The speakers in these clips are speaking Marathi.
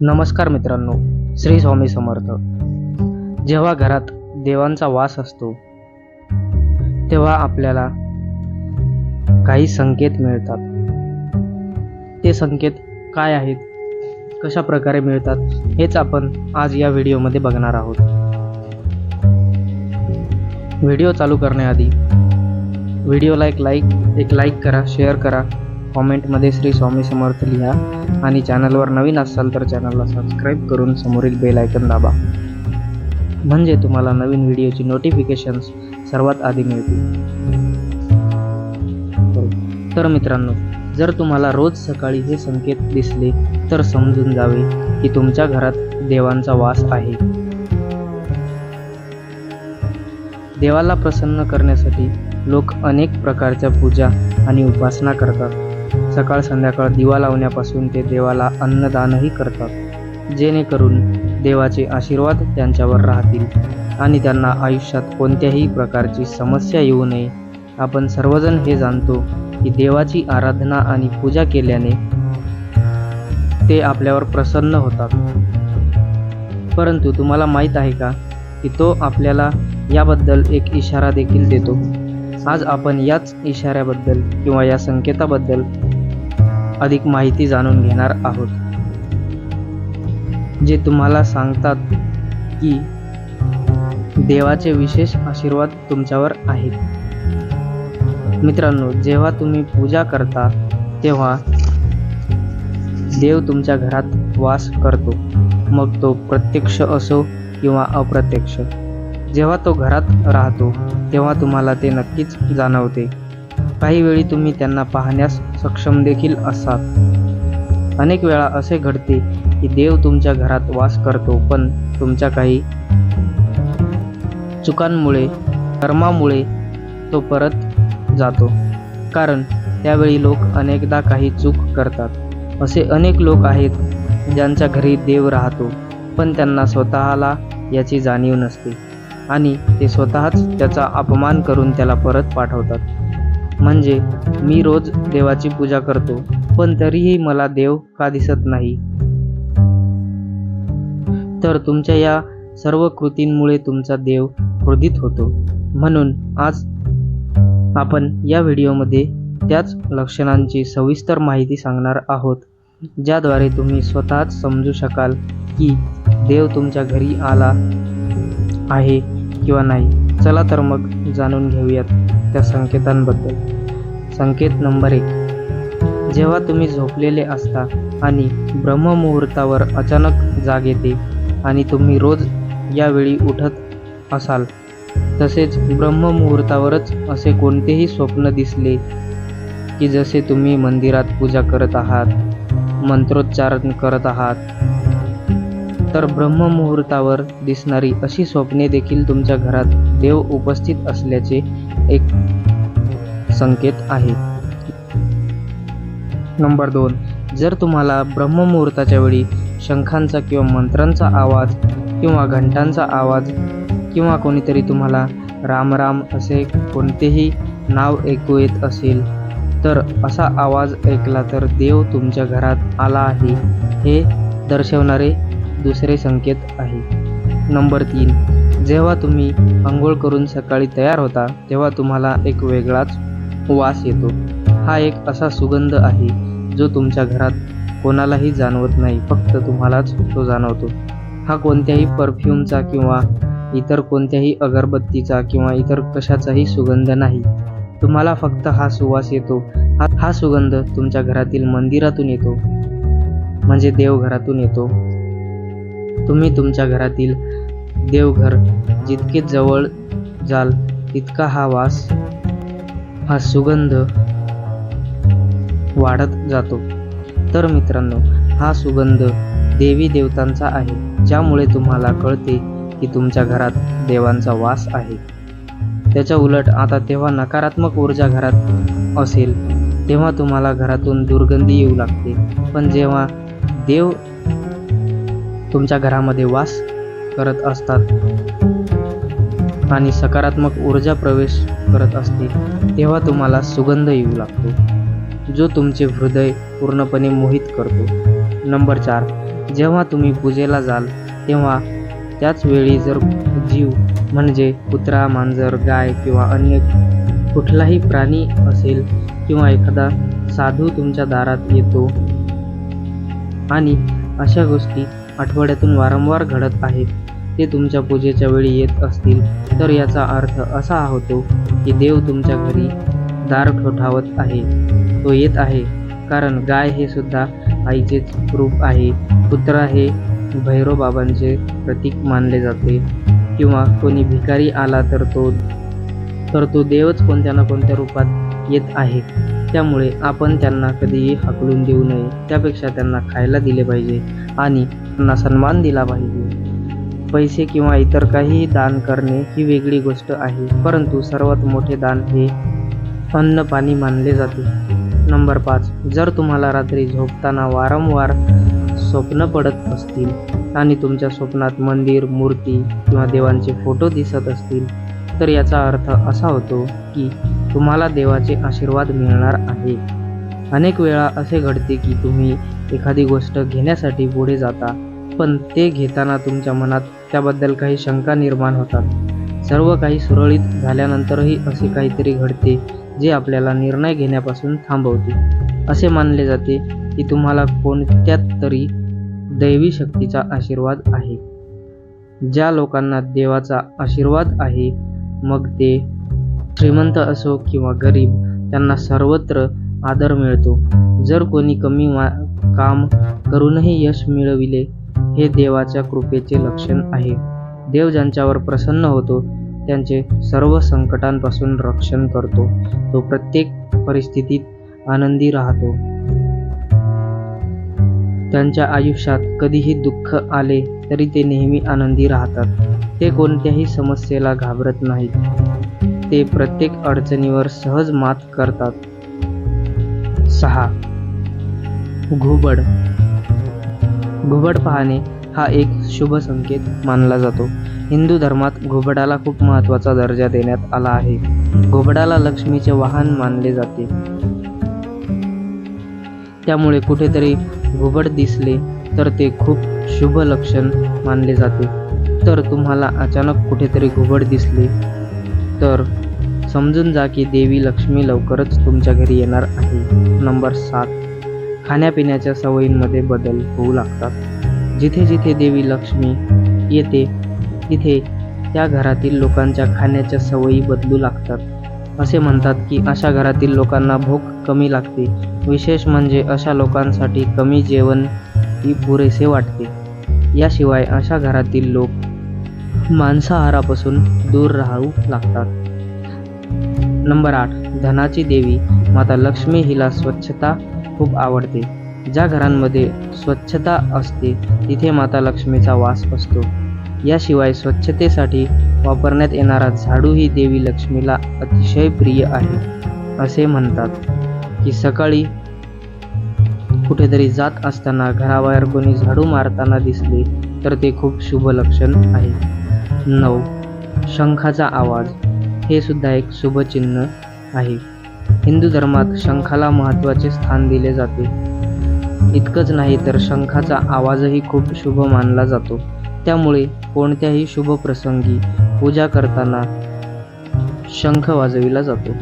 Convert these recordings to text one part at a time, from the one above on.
नमस्कार मित्रांनो श्री स्वामी समर्थ. जेव्हा घरात देवांचा वास असतो तेव्हा आपल्याला काही संकेत मिळतात. ते संकेत काय आहेत कशा प्रकारे मिळतात हेच आपण आज या व्हिडिओमध्ये बघणार आहोत. व्हिडिओ चालू करण्याआधी व्हिडिओला एक लाईक एक लाईक करा शेअर करा कॉमेंटमध्ये श्री स्वामी समर्थ लिहा आणि चॅनलवर नवीन असाल तर चॅनलला सबस्क्राईब करून समोरील बेल आयकन दाबा. म्हणजे तुम्हाला नवीन व्हिडिओची नोटिफिकेशन्स सर्वात आधी मिळतील. तर- तर मित्रांनो जर तुम्हाला रोज सकाळी हे संकेत दिसले तर समजून जावे की तुमच्या घरात देवांचा वास आहे. देवाला प्रसन्न करण्यासाठी लोक अनेक प्रकारच्या पूजा आणि उपासना करतात. सकाळ संध्याकाळ दिवा लावण्यापासून ते देवाला अन्नदानही करतात. जेणेकरून देवाचे आशीर्वाद त्यांच्यावर राहतील आणि त्यांना आयुष्यात कोणत्याही प्रकारची समस्या येऊ नये. आपण सर्वजण हे जाणतो की देवाची आराधना आणि पूजा केल्याने ते आपल्यावर प्रसन्न होतात. परंतु तुम्हाला माहीत आहे का की तो आपल्याला याबद्दल एक इशारा देखील देतो? आज आपण याच इशाऱ्याबद्दल किंवा या संकेताबद्दल अधिक माहिती जाणून घेणार आहोत. जे तुम्हाला सांगतात की देवाचे विशेष आशीर्वाद तुमच्यावर आहेत. मित्रांनो जेव्हा तुम्ही पूजा करता तेव्हा देव तुमच्या घरात वास करतो. मग तो प्रत्यक्ष असो किंवा अप्रत्यक्ष. जेव्हा तो घरात राहतो तेव्हा तुम्हाला ते नक्कीच जाणवते. काही वेळी तुम्ही त्यांना पाहण्यास सक्षम देखील असाल अनेक वेळा असे घडते की देव तुमच्या घरात वास करतो पण तुमच्या काही चुकांमुळे कर्मामुळे तो परत जातो. कारण त्यावेळी लोक अनेकदा काही चूक करतात. असे अनेक लोक आहेत ज्यांच्या घरी देव राहतो पण त्यांना स्वतःला याची जाणीव नसते आणि ते स्वतःच त्याचा अपमान करून त्याला परत पाठवतात. म्हणजे मी रोज देवाची पूजा करतो पण तरीही मला देव का दिसत नाही? तर तुमच्या या सर्व कृतींमुळे तुमचा देव क्रोधित होतो. म्हणून आज आपण या व्हिडिओमध्ये त्याच लक्षणांची सविस्तर माहिती सांगणार आहोत ज्याद्वारे तुम्ही स्वतःच समजू शकाल की देव तुमच्या घरी आला आहे किंवा नाही. चला तर मग जाणून घेऊयात. त्या संकेतांबद्दल. संकेत नंबर एक. जेव्हा तुम्ही झोपलेले असता आणि ब्रह्ममुहूर्तावर अचानक जाग येते आणि तुम्ही रोज यावेळी उठत असाल तसेच ब्रह्ममुहूर्तावरच असे कोणतेही स्वप्न दिसले की जसे तुम्ही मंदिरात पूजा करत आहात मंत्रोच्चारण करत आहात तर ब्रह्ममुहूर्तावर दिसणारी अशी स्वप्ने देखील तुमच्या घरात देव उपस्थित असल्याचे एक संकेत आहे. नंबर दोन. जर तुम्हाला ब्रह्ममुहूर्ताच्या वेळी शंखांचा किंवा मंत्रांचा आवाज किंवा घंटांचा आवाज किंवा कोणीतरी तुम्हाला राम राम असे कोणतेही नाव ऐकू येत असेल तर असा आवाज ऐकला तर देव तुमच्या घरात आला आहे हे दर्शवणारे दुसरे संकेत आहे. नंबर तीन. जेव्हा तुम्ही आंघोळ करून सकाळी तयार होता तेव्हा तुम्हाला एक वेगळाच वास येतो. हा एक असा सुगंध आहे जो तुमच्या घरात कोणालाही जाणवत नाही फक्त तुम्हालाच तो जाणवतो. हा कोणत्याही परफ्यूमचा किंवा इतर कोणत्याही अगरबत्तीचा किंवा इतर कशाचाही सुगंध नाही. तुम्हाला फक्त हा सुवास येतो. हा हा सुगंध तुमच्या घरातील मंदिरातून येतो. म्हणजे देवघरातून येतो. तुम्ही तुमच्या घरातील देवघर जितके जवळ जाल तितका हा वास हा सुगंध वाढत जातो. तर मित्रांनो हा सुगंध देवी देवतांचा आहे ज्यामुळे तुम्हाला कळते की तुमच्या घरात देवांचा वास आहे. त्याच्या उलट आता तेव्हा नकारात्मक ऊर्जा घरात असेल तेव्हा तुम्हाला घरातून दुर्गंधी येऊ लागते. पण जेव्हा देव तुमच्या घरामध्ये वास करत असतात आणि सकारात्मक ऊर्जा प्रवेश करत असते तेव्हा तुम्हाला सुगंध येऊ लागतो जो तुमचे हृदय पूर्णपणे मोहित करतो. नंबर चार जेव्हा तुम्ही पूजेला जाल तेव्हा त्याच वेळी जर जीव म्हणजे कुत्रा मांजर गाय किंवा अन्य कुठलाही प्राणी असेल किंवा एखादा साधू तुमच्या दारात येतो आणि अशा गोष्टी आठवड्यातून वारंवार घडत आहेत. ते तुमच्या पूजेच्या वेळी येत असतील. तर याचा अर्थ असा होतो की देव तुमच्या घरी दार ठोठावत आहे. तो येत आहे. कारण गाय हे सुद्धा आईचेच रूप आहे. कुत्रा हे भैरवबाबांचे प्रतीक मानले जाते. किंवा कोणी भिकारी आला तर तो तर तो देवच कोणत्या ना कोणत्या रूपात येत आहे? त्यामुळे आपण त्यांना कधीही हकलून देऊ नये. त्यापेक्षा त्यांना खायला दिले पाहिजे आणि त्यांना सन्मान दिला पाहिजे. पैसे किंवा इतर काही दान करणे ही वेगळी गोष्ट आहे. परंतु सर्वात मोठे दान हे अन्न पाणी मानले जाते. नंबर पाच. जर तुम्हाला रात्री झोपताना वारंवार स्वप्न पडत असतील आणि तुमच्या स्वप्नात मंदिर मूर्ती किंवा देवांचे फोटो दिसत असतील तर याचा अर्थ असा होतो की तुम्हाला देवाचे आशीर्वाद मिळणार आहे. अनेक वेळा असे घडते की तुम्ही एखादी गोष्ट घेण्यासाठी पुढे जाता पण ते घेताना तुमच्या मनात त्याबद्दल काही शंका निर्माण होतात. सर्व काही सुरळीत झाल्यानंतरही असे काहीतरी घडते जे आपल्याला निर्णय घेण्यापासून थांबवते. असे मानले जाते की तुम्हाला कोणत्यात तरी दैवी शक्तीचा आशीर्वाद आहे. ज्या लोकांना देवाचा आशीर्वाद आहे मग ते श्रीमंत असो किंवा गरीब त्यांना सर्वत्र आदर मिळतो. जर कोणी कमी वा काम करूनही यश मिळविले हे देवाच्या कृपेचे लक्षण आहे. देव ज्यांच्यावर प्रसन्न होतो त्यांचे सर्व संकटांपासून रक्षण करतो. तो प्रत्येक परिस्थितीत आनंदी राहतो. त्यांच्या आयुष्यात कधीही दुःख आले तरी ते नेहमी आनंदी राहतात. ते कोणत्याही समस्येला घाबरत नाहीत. ते प्रत्येक अडचणीवर सहज मात करतात. सहा. घुबड. घुबड पाहणे हा एक शुभ संकेत मानला जातो. हिंदू धर्मात घुबडाला खूप महत्त्वाचा दर्जा देण्यात आला आहे. घुबडाला लक्ष्मीचे वाहन मानले जाते. त्यामुळे कुठेतरी घुबड दिसले तर ते खूप शुभ लक्षण मानले जाते. तर तुम्हाला अचानक कुठेतरी घुबड दिसली. तर समजून जा की देवी लक्ष्मी लवकरच तुमच्या घरी येणार आहे. नंबर सात. खाण्यापिण्याच्या सवयींमध्ये बदल होऊ लागतात. जिथे जिथे देवी लक्ष्मी येते तिथे त्या घरातील लोकांच्या खाण्याच्या सवयी बदलू लागतात. असे म्हणतात की अशा घरातील लोकांना भूक कमी लागते. विशेष म्हणजे अशा लोकांसाठी कमी जेवण ही पुरेसे वाटते. याशिवाय अशा घरातील लोक मांसाहारापासून दूर राहू लागतात. नंबर आठ धनाची देवी माता लक्ष्मी हिला स्वच्छता खूप आवडते. ज्या घरांमध्ये स्वच्छता असते तिथे माता लक्ष्मीचा वास असतो. याशिवाय स्वच्छतेसाठी वापरण्यात येणारा झाडू ही देवी लक्ष्मीला अतिशय प्रिय आहे असे म्हणतात. की सकाळी कुठेतरी जात असताना घराबाहेर कोणी झाडू मारताना दिसले तर ते खूप शुभ लक्षण आहे. नऊ. शंखाचा आवाज. हे सुद्धा एक शुभचिन्ह आहे. हिंदू धर्मात शंखाला महत्त्वाचे स्थान दिले जाते. इतकंच नाही तर शंखाचा आवाजही खूप शुभ मानला जातो. त्यामुळे कोणत्याही शुभ प्रसंगी पूजा करताना शंख वाजविला जातो.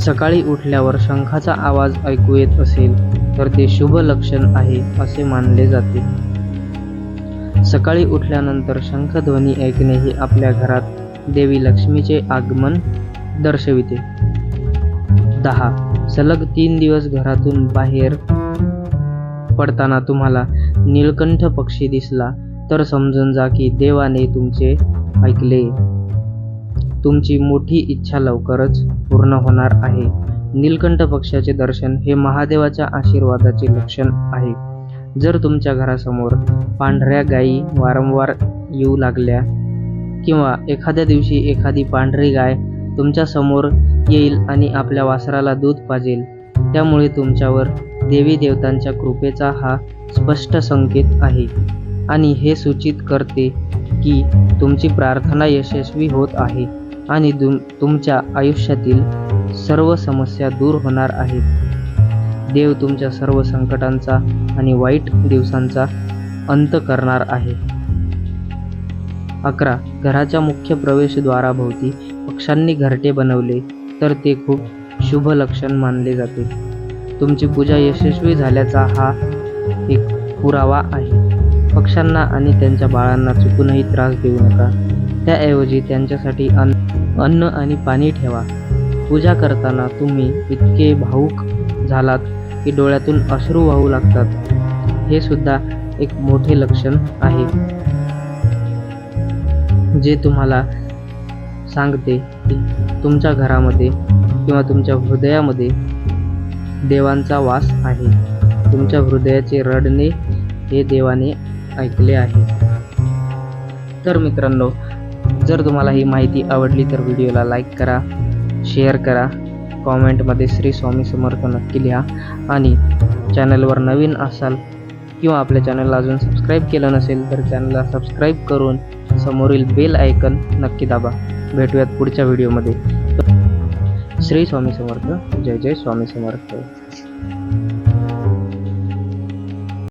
सकाळी उठल्यावर शंखाचा आवाज ऐकू येत असेल तर ते शुभ लक्षण आहे असे मानले जाते. सकाळी उठल्यानंतर शंखध्वनी ऐकणे हे आपल्या घरात देवी लक्ष्मीचे आगमन दर्शविते. दहा. सलग तीन दिवस घरातून बाहेर पडताना तुम्हाला नीलकंठ पक्षी दिसला तर समजून जा की देवाने तुमचे ऐकले. तुमची मोठी इच्छा लवकरच पूर्ण होणार आहे. नीलकंठ पक्षाचे दर्शन हे महादेवाच्या आशीर्वादाचे लक्षण आहे. जर तुमच्या घरासमोर पांढऱ्या गायी वारंवार येऊ लागल्या किंवा एखाद्या दिवशी एखादी पांढरी गाय तुमच्यासमोर येईल आणि आपल्या वासराला दूध पाजेल त्यामुळे तुमच्यावर देवी देवतांच्या कृपेचा हा स्पष्ट संकेत आहे. आणि हे सूचित करते की तुमची प्रार्थना यशस्वी होत आहे. आणि तुम तुमच्या आयुष्यातील सर्व समस्या दूर होणार आहेत. देव तुमच्या सर्व संकटांचा आणि वाईट दिवसांचा अंत करणार आहे. अकरा. घराच्या मुख्य प्रवेशद्वाराभोवती पक्षांनी घरटे बनवले तर ते खूप शुभ लक्षण मानले जाते. तुमची पूजा यशस्वी झाल्याचा हा एक पुरावा आहे. पक्ष्यांना आणि त्यांच्या बाळांना चुकूनही त्रास देऊ नका. त्याऐवजी त्यांच्यासाठी अन्न अन्न आणि पाणी ठेवा. पूजा करताना तुम्ही इतके भावूक झालात की डोळ्यातून अश्रू वाहू लागतात. हे सुद्धा एक मोठे लक्षण आहे. जे तुम्हाला सांगते की तुमच्या घरामध्ये किंवा तुमच्या हृदयामध्ये देवांचा वास आहे. तुमच्या हृदयाचे रडणे हे देवाने ऐकले आहे. तर मित्रांनो जर तुम्हाला ही माहिती आवडली तर व्हिडिओला लाईक करा शेअर करा कॉमेंटमध्ये श्री स्वामी समर्थ नक्की लिहा आणि चॅनलवर नवीन असाल किंवा आपल्या चॅनलला अजून सबस्क्राईब केलं नसेल तर चॅनलला सबस्क्राईब करून समोरील बेल आयकन नक्की दाबा. भेटूयात पुढच्या व्हिडिओमध्ये. श्री स्वामी समर्थ. जय जय स्वामी समर्थ.